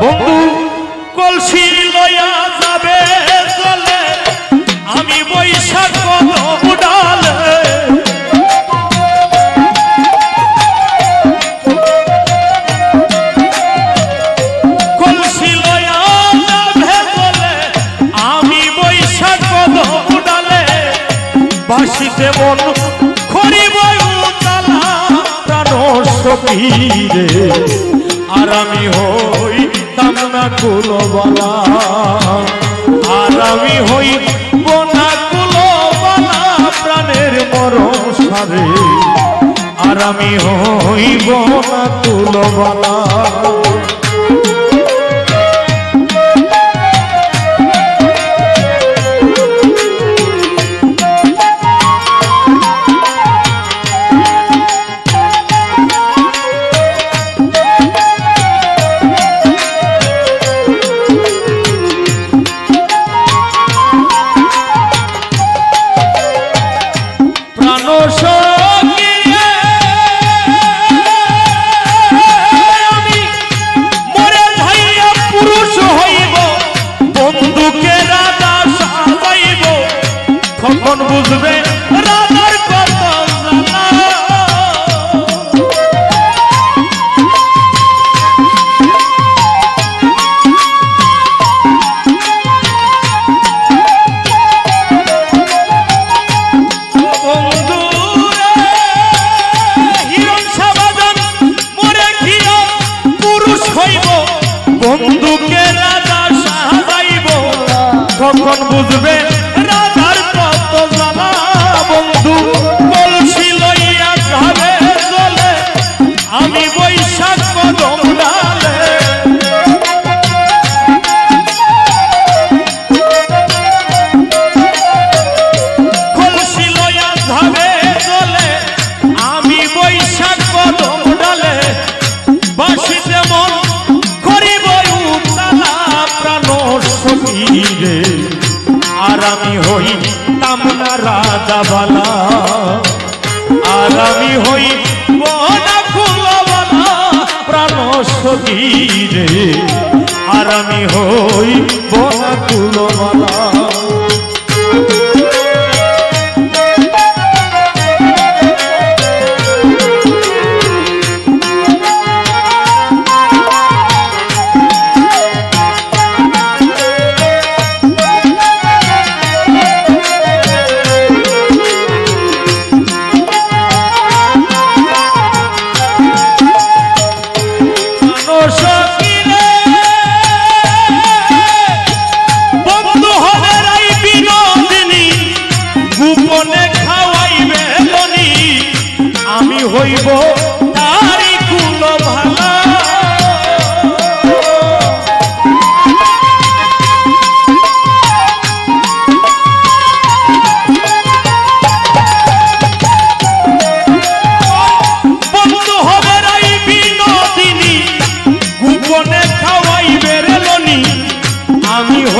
বন্ধু কলসি লয়া যাবে চলে আমি বৈশাখ উড়ালে। বাসিতে মন করিব প্রাণ সখীরে আর আমি হই তামনা বলা। আর আমি হই কোনো বলা, প্রাণের মরম সারে। আর আমি হই বোনা কুলবালা প্রাণ কখন বুঝবে রাজার কত বন্ধুকে রাজা সাজাইব। কখন বুঝবে বালা আর আমি হই বনা কুলবালা প্রাণ সখীরে আর আমি হই বনা কুলবালা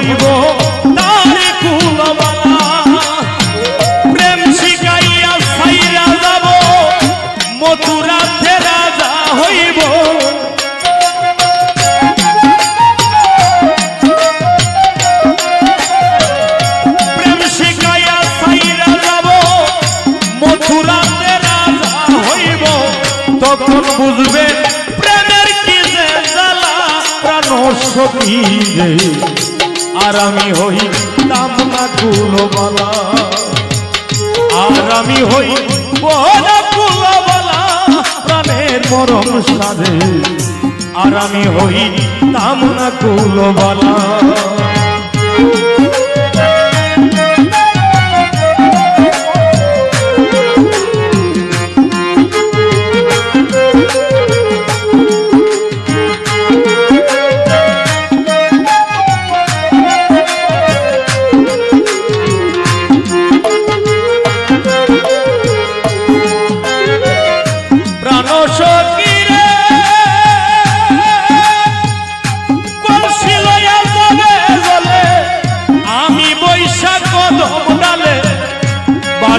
হইব তারে কুলবালা প্রেম শিখাইয়া সাইরা যাব মথুরাতে রাজা হইব। প্রেম বুঝবে প্রেমের কি জ্বালা, প্রাণ রে আর আমি হই নাম না কুলবালা আর আমি হই বলা কুলবালা প্রাণের মরম সারে আর আমি হই নাম না কুলবালা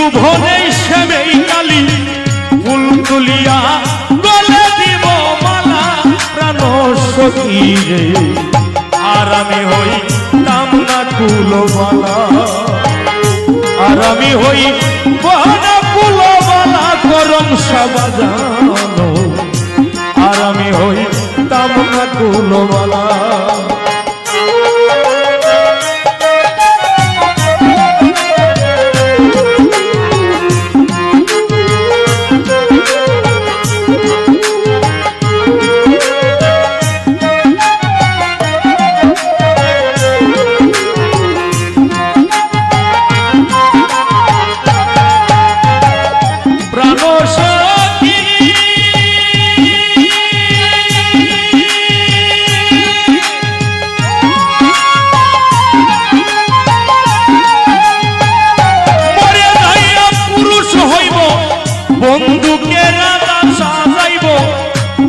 নিদু ভনে সেমেই কালী, ফুল তুলিয়া গলে দিব মালা প্রাণ সখী আর আমি হই কামনা কুলবালা আর আমি হই বহনা কুলবালা করম সাবাজানো আর হই কামনা কুলবালা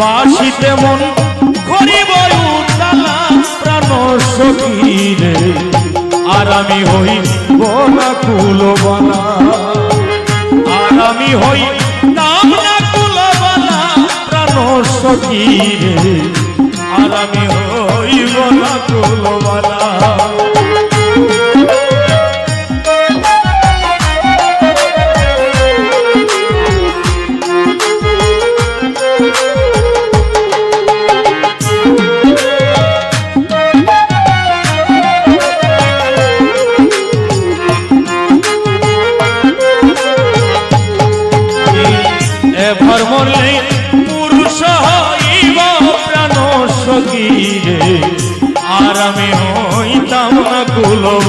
বাসিতে মন করিব প্রাণ সকিরে আর আমি হই বনা কুলবালা। আর আমি হই নাম না কুলবালা, প্রাণ সকিরে আর আমি হই কুলবালা। আর আমি হইতাম না কুলবালা